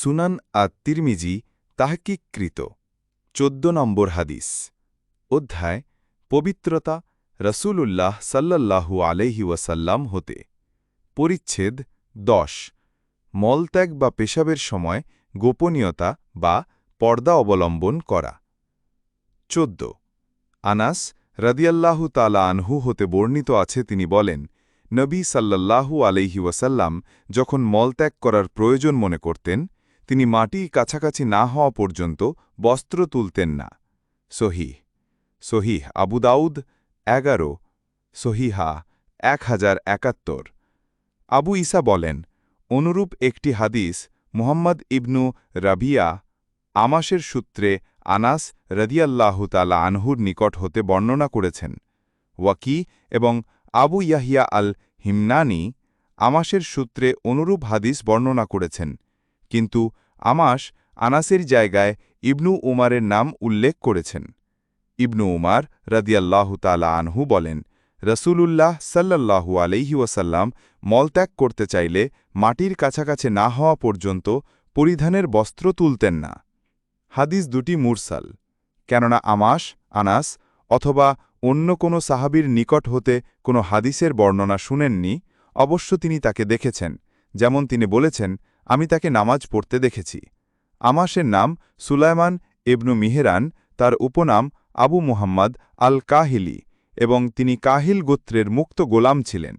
সুনান আত তিরমিজি তাহকিককৃত চোদ্দ নম্বর হাদিস। অধ্যায়, পবিত্রতা রসূলুল্লাহ সাল্লাল্লাহু আলহি ওয়াসাল্লাম হতে। পরিচ্ছেদ, দশ। মলত্যাগ বা পেশাবের সময় গোপনীয়তা বা পর্দা অবলম্বন করা। চোদ্দ। আনাস রদিয়াল্লাহু তালা আনহু হতে বর্ণিত আছে, তিনি বলেন, নবী সাল্লাল্লাহু আলহি ওয়াসাল্লাম যখন মলত্যাগ করার প্রয়োজন মনে করতেন তিনি মাটি কাছাকাছি না হওয়া পর্যন্ত বস্ত্র তুলতেন না। সহিহ সহিহ আবু দাউদ এগারো, সহিহা এক হাজার একাত্তর। আবু ইসা বলেন, অনুরূপ একটি হাদিস মুহাম্মদ ইবনু রাবিয়া আমাসের সূত্রে আনাস রদিয়াল্লাহু তালা আনহুর নিকট হতে বর্ণনা করেছেন। ওয়াকি এবং আবু ইয়াহিয়া আল হিমনানি আমাসের সূত্রে অনুরূপ হাদিস বর্ণনা করেছেন। কিন্তু আমাস আনাসের জায়গায় ইবনু উমারের নাম উল্লেখ করেছেন। ইবনু উমার রদিয়াল্লাহু তালা আনহু বলেন, রসূলুল্লাহ সাল্লাল্লাহু আলহি ওয়াসাল্লাম মলত্যাগ করতে চাইলে মাটির কাছাকাছি না হওয়া পর্যন্ত পরিধানের বস্ত্র তুলতেন না। হাদিস দুটি মুরসাল। কেননা আমাস আনাস অথবা অন্য কোনো সাহাবির নিকট হতে কোনো হাদিসের বর্ণনা শুনেননি, অবশ্য তিনি তাকে দেখেছেন। যেমন তিনি বলেছেন আমি তাকে নামাজ পড়তে দেখেছি। আমাসের নাম সুলাইমান এবনু মিহেরান, তার উপনাম আবু মুহাম্মদ আল কাহিলি এবং তিনি কাহিল গোত্রের মুক্ত গোলাম ছিলেন।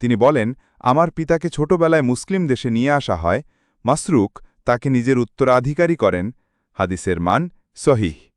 তিনি বলেন, আমার পিতাকে ছোটবেলায় মুসলিম দেশে নিয়ে আসা হয়। মাসরুক তাকে নিজের উত্তরাধিকারী করেন। হাদিসের মান সহিহ।